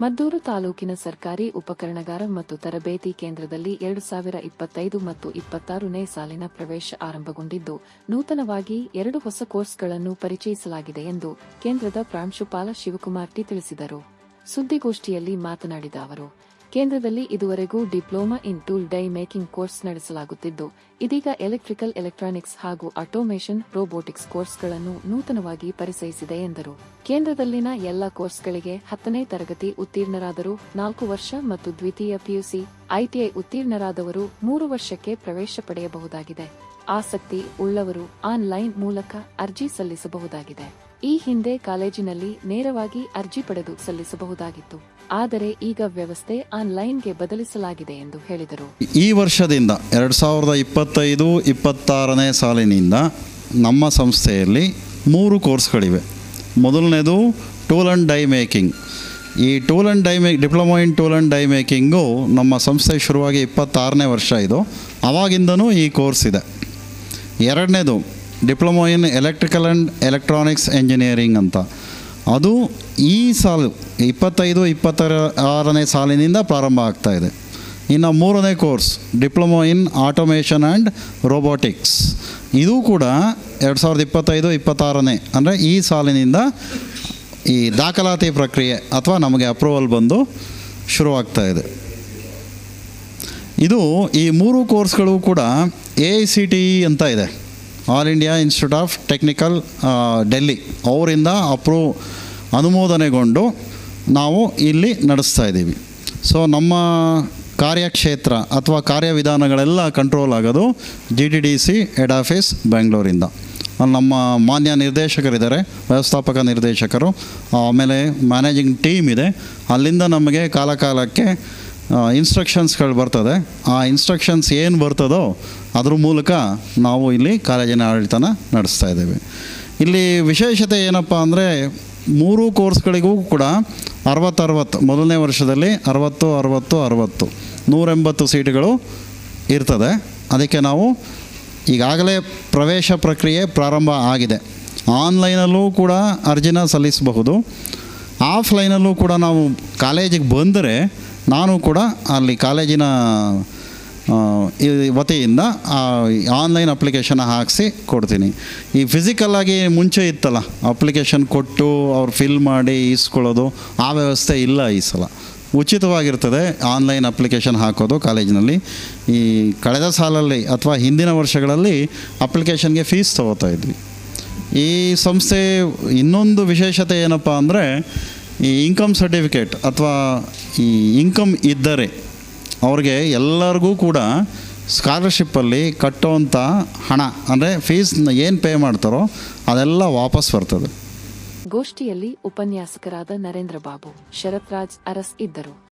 ಮದ್ದೂರು ತಾಲೂಕಿನ ಸರ್ಕಾರಿ ಉಪಕರಣಗಾರ ಮತ್ತು ತರಬೇತಿ ಕೇಂದ್ರದಲ್ಲಿ ಎರಡು ಸಾವಿರ ಇಪ್ಪತ್ತೈದು ಮತ್ತು ಇಪ್ಪತ್ತಾರನೇ ಸಾಲಿನ ಪ್ರವೇಶ ಆರಂಭಗೊಂಡಿದ್ದು, ನೂತನವಾಗಿ ಎರಡು ಹೊಸ ಕೋರ್ಸ್ಗಳನ್ನು ಪರಿಚಯಿಸಲಾಗಿದೆ ಎಂದು ಕೇಂದ್ರದ ಪ್ರಾಂಶುಪಾಲ ಶಿವಕುಮಾರ್ ಟಿ ತಿಳಿಸಿದರು. ಸುದ್ದಿಗೋಷ್ಠಿಯಲ್ಲಿ ಮಾತನಾಡಿದ ಅವರು ಕೇಂದ್ರದಲ್ಲಿ ಇದುವರೆಗೂ diploma in tool die making course ನಡೆಸಲಾಗುತ್ತಿದ್ದು, ಇದೀಗ ಎಲೆಕ್ಟ್ರಿಕಲ್ ಎಲೆಕ್ಟ್ರಾನಿಕ್ಸ್ ಹಾಗೂ ಆಟೋಮೇಷನ್ ರೋಬೋಟಿಕ್ಸ್ ಕೋರ್ಸ್ಗಳನ್ನು ನೂತನವಾಗಿ ಪರಿಚಯಿಸಿದೆ ಎಂದರು. ಕೇಂದ್ರದಲ್ಲಿನ ಎಲ್ಲ ಕೋರ್ಸ್ಗಳಿಗೆ ಹತ್ತನೇ ತರಗತಿ ಉತ್ತೀರ್ಣರಾದರೂ, ನಾಲ್ಕು ವರ್ಷ ಮತ್ತು ದ್ವಿತೀಯ ಪಿಯುಸಿ, ಐಟಿಐ ಉತ್ತೀರ್ಣರಾದವರು ಮೂರು ವರ್ಷಕ್ಕೆ ಪ್ರವೇಶ ಪಡೆಯಬಹುದಾಗಿದೆ. ಆಸಕ್ತಿ ಉಳ್ಳವರು ಆನ್ಲೈನ್ ಮೂಲಕ ಅರ್ಜಿ ಸಲ್ಲಿಸಬಹುದಾಗಿದೆ. ಈ ಹಿಂದೆ ಕಾಲೇಜಿನಲ್ಲಿ ನೇರವಾಗಿ ಅರ್ಜಿ ಪಡೆದು ಸಲ್ಲಿಸಬಹುದಾಗಿತ್ತು. ಆದರೆ ಈಗ ವ್ಯವಸ್ಥೆ ಆನ್ಲೈನ್ಗೆ ಬದಲಿಸಲಾಗಿದೆ ಎಂದು ಹೇಳಿದರು. ಈ ವರ್ಷದಿಂದ ಎರಡು ಸಾವಿರದ ಇಪ್ಪತ್ತೈದು, ಇಪ್ಪತ್ತಾರನೇ ಸಾಲಿನಿಂದ ನಮ್ಮ ಸಂಸ್ಥೆಯಲ್ಲಿ ಮೂರು ಕೋರ್ಸ್ಗಳಿವೆ. ಮೊದಲನೇದು ಟೂಲ್ ಆ್ಯಂಡ್ ಡೈ ಮೇಕಿಂಗ್. ಈ tool and die make diploma in tool and die making ನಮ್ಮ ಸಂಸ್ಥೆ ಶುರುವಾಗಿ ಇಪ್ಪತ್ತಾರನೇ ವರ್ಷ ಇದು. ಆವಾಗಿಂದನೂ ಈ ಕೋರ್ಸ್ ಇದೆ. ಎರಡನೇದು diploma in electrical and electronics engineering ಅಂತ. ಅದು ಈ ಸಾಲು, ಇಪ್ಪತ್ತೈದು, ಇಪ್ಪತ್ತರ ಆರನೇ ಸಾಲಿನಿಂದ ಪ್ರಾರಂಭ ಆಗ್ತಾ ಇದೆ. ಇನ್ನು ಮೂರನೇ course, diploma in automation and robotics. ಇದು ಕೂಡ ಎರಡು ಸಾವಿರದ ಇಪ್ಪತ್ತೈದು, ಇಪ್ಪತ್ತಾರನೇ, ಅಂದರೆ ಈ ಸಾಲಿನಿಂದ ಈ ದಾಖಲಾತಿ ಪ್ರಕ್ರಿಯೆ ಅಥವಾ ನಮಗೆ ಅಪ್ರೂವಲ್ ಬಂದು ಶುರುವಾಗ್ತಾ ಇದೆ. ಇದು ಈ ಮೂರು ಕೋರ್ಸ್ಗಳು ಕೂಡ A I C T E ಅಂತ ಇದೆ. All India institute of technical Delhi ಅವರಿಂದ ಅಪ್ರೂವ್ ಅನುಮೋದನೆಗೊಂಡು ನಾವು ಇಲ್ಲಿ ನಡೆಸ್ತಾ ಇದ್ದೀವಿ. ಸೊ ನಮ್ಮ ಕಾರ್ಯಕ್ಷೇತ್ರ ಅಥವಾ ಕಾರ್ಯವಿಧಾನಗಳೆಲ್ಲ ಕಂಟ್ರೋಲ್ ಆಗೋದು G T D C head office ಬೆಂಗಳೂರಿಂದ ನಮ್ಮ ಮಾನ್ಯ ನಿರ್ದೇಶಕರಿದ್ದಾರೆ, ವ್ಯವಸ್ಥಾಪಕ ನಿರ್ದೇಶಕರು, ಆಮೇಲೆ ಮ್ಯಾನೇಜಿಂಗ್ ಟೀಮ್ ಇದೆ. ಅಲ್ಲಿಂದ ನಮಗೆ ಕಾಲ ಕಾಲಕ್ಕೆ ಇನ್ಸ್ಟ್ರಕ್ಷನ್ಸ್ಗಳು ಬರ್ತದೆ. ಆ ಇನ್ಸ್ಟ್ರಕ್ಷನ್ಸ್ ಏನು ಬರ್ತದೋ ಅದ್ರ ಮೂಲಕ ನಾವು ಇಲ್ಲಿ ಕಾಲೇಜಿನ ಆಡಳಿತನ ನಡೆಸ್ತಾ ಇದ್ದೇವೆ. ಇಲ್ಲಿ ವಿಶೇಷತೆ ಏನಪ್ಪ ಅಂದರೆ ಮೂರು ಕೋರ್ಸ್ಗಳಿಗೂ ಕೂಡ ಅರವತ್ತರವತ್ತು, ಮೊದಲನೇ ವರ್ಷದಲ್ಲಿ ಅರವತ್ತು ಅರವತ್ತು ಅರವತ್ತು, ನೂರೆಂಬತ್ತು ಸೀಟುಗಳು ಇರ್ತದೆ. ಅದಕ್ಕೆ ನಾವು ಈಗಾಗಲೇ ಪ್ರವೇಶ ಪ್ರಕ್ರಿಯೆ ಪ್ರಾರಂಭ ಆಗಿದೆ. ಆನ್ಲೈನಲ್ಲೂ ಕೂಡ ಅರ್ಜಿನ ಸಲ್ಲಿಸಬಹುದು. ಆಫ್ಲೈನಲ್ಲೂ ಕೂಡ ನಾವು ಕಾಲೇಜಿಗೆ ಬಂದರೆ ನಾನು ಕೂಡ ಅಲ್ಲಿ ಕಾಲೇಜಿನ ವತಿಯಿಂದ ಆನ್ಲೈನ್ ಅಪ್ಲಿಕೇಶನ್ ಹಾಕಿಸಿ ಕೊಡ್ತೀನಿ. ಈ ಫಿಸಿಕಲ್ಲಾಗಿ ಮುಂಚೆ ಇತ್ತಲ್ಲ, ಅಪ್ಲಿಕೇಶನ್ ಕೊಟ್ಟು ಅವ್ರು ಫಿಲ್ ಮಾಡಿ ಇಸ್ಕೊಳ್ಳೋದು, ಆ ವ್ಯವಸ್ಥೆ ಇಲ್ಲ ಈ ಸಲ. ಉಚಿತವಾಗಿರ್ತದೆ ಆನ್ಲೈನ್ ಅಪ್ಲಿಕೇಶನ್ ಹಾಕೋದು ಕಾಲೇಜಿನಲ್ಲಿ. ಈ ಕಳೆದ ಸಾಲಲ್ಲಿ ಅಥವಾ ಹಿಂದಿನ ವರ್ಷಗಳಲ್ಲಿ ಅಪ್ಲಿಕೇಶನ್ಗೆ ಫೀಸ್ ತೊಗೋತಾ ಇದ್ವಿ. ಈ ಸಂಸ್ಥೆ ಇನ್ನೊಂದು ವಿಶೇಷತೆ ಏನಪ್ಪ ಅಂದರೆ ಈ ಇನ್ಕಮ್ ಸರ್ಟಿಫಿಕೇಟ್ ಅಥವಾ ಈ ಇನ್ಕಮ್ ಇದ್ದರೆ ಅವ್ರಿಗೆ ಎಲ್ಲರಿಗೂ ಕೂಡ ಸ್ಕಾಲರ್ಶಿಪ್ಪಲ್ಲಿ ಕಟ್ಟುವಂಥ ಹಣ, ಅಂದರೆ ಫೀಸ್ನ ಏನು ಪೇ ಮಾಡ್ತಾರೋ ಅದೆಲ್ಲ ವಾಪಸ್ ಬರ್ತದೆ. ಗೋಷ್ಠಿಯಲ್ಲಿ ಉಪನ್ಯಾಸಕರಾದ ನರೇಂದ್ರ ಬಾಬು ಶರತ್ ರಾಜ್ ಅರಸ್ ಇದ್ದರು.